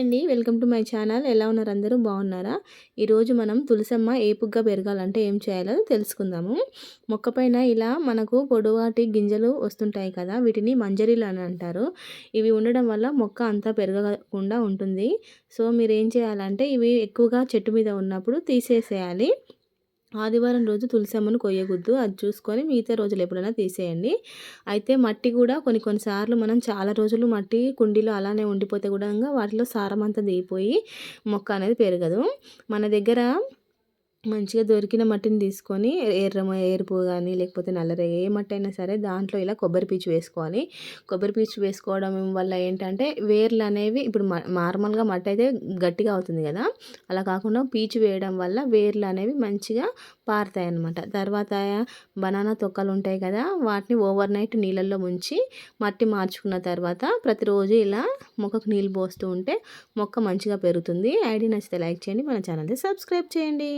అండి. Welcome to my channel. ఎలా ఉన్నారు అందరూ? బాగున్నారా? ఈరోజు మనం తులసమ్మ ఏపుగ్గా పెరగాలంటే ఏం చేయాలో తెలుసుకుందాము. మొక్క పైన ఇలా మనకు పొడవాటి గింజలు వస్తుంటాయి కదా వీటిని మంజరీలు అని అంటారు. ఇవి ఉండడం వల్ల మొక్క అంతా పెరగకుండా ఉంటుంది. సో మీరు ఏం చేయాలంటే ఇవి ఎక్కువగా చెట్టు మీద ఉన్నప్పుడు తీసేసేయాలి. ఆదివారం రోజు తులసమ్మను కొయ్యకూడదు అది చూసుకొని మిగతా రోజులు ఎప్పుడైనా తీసేయండి. అయితే మట్టి కూడా కొన్ని కొన్నిసార్లు మనం చాలా రోజులు మట్టి కుండీలో అలానే ఉండిపోతే కూడా వాటిలో సారం అంతా దిగిపోయి మొక్క అనేది పెరగదు. మన దగ్గర మంచిగా దొరికిన మట్టిని తీసుకొని ఎర్ర ఎరుపు కానీ లేకపోతే నల్లరే ఏ మట్టి అయినా సరే దాంట్లో ఇలా కొబ్బరి పీచు వేసుకోవాలి. కొబ్బరి పీచు వేసుకోవడం వల్ల ఏంటంటే వేర్లు అనేవి ఇప్పుడు నార్మల్గా మట్టి అయితే గట్టిగా అవుతుంది కదా. అలా కాకుండా పీచు వేయడం వల్ల వేర్లు అనేవి మంచిగా పారుతాయి అన్నమాట తర్వాత బనానా తొక్కలు ఉంటాయి కదా వాటిని ఓవర్ నైట్ నీళ్ళల్లో ముంచి మట్టి మార్చుకున్న తర్వాత ప్రతిరోజు ఇలా మొక్కకు నీళ్ళు పోస్తూ ఉంటే మొక్క మంచిగా పెరుగుతుంది. ఐడి నచ్చితే లైక్ చేయండి మన ఛానల్ని సబ్స్క్రైబ్ చేయండి.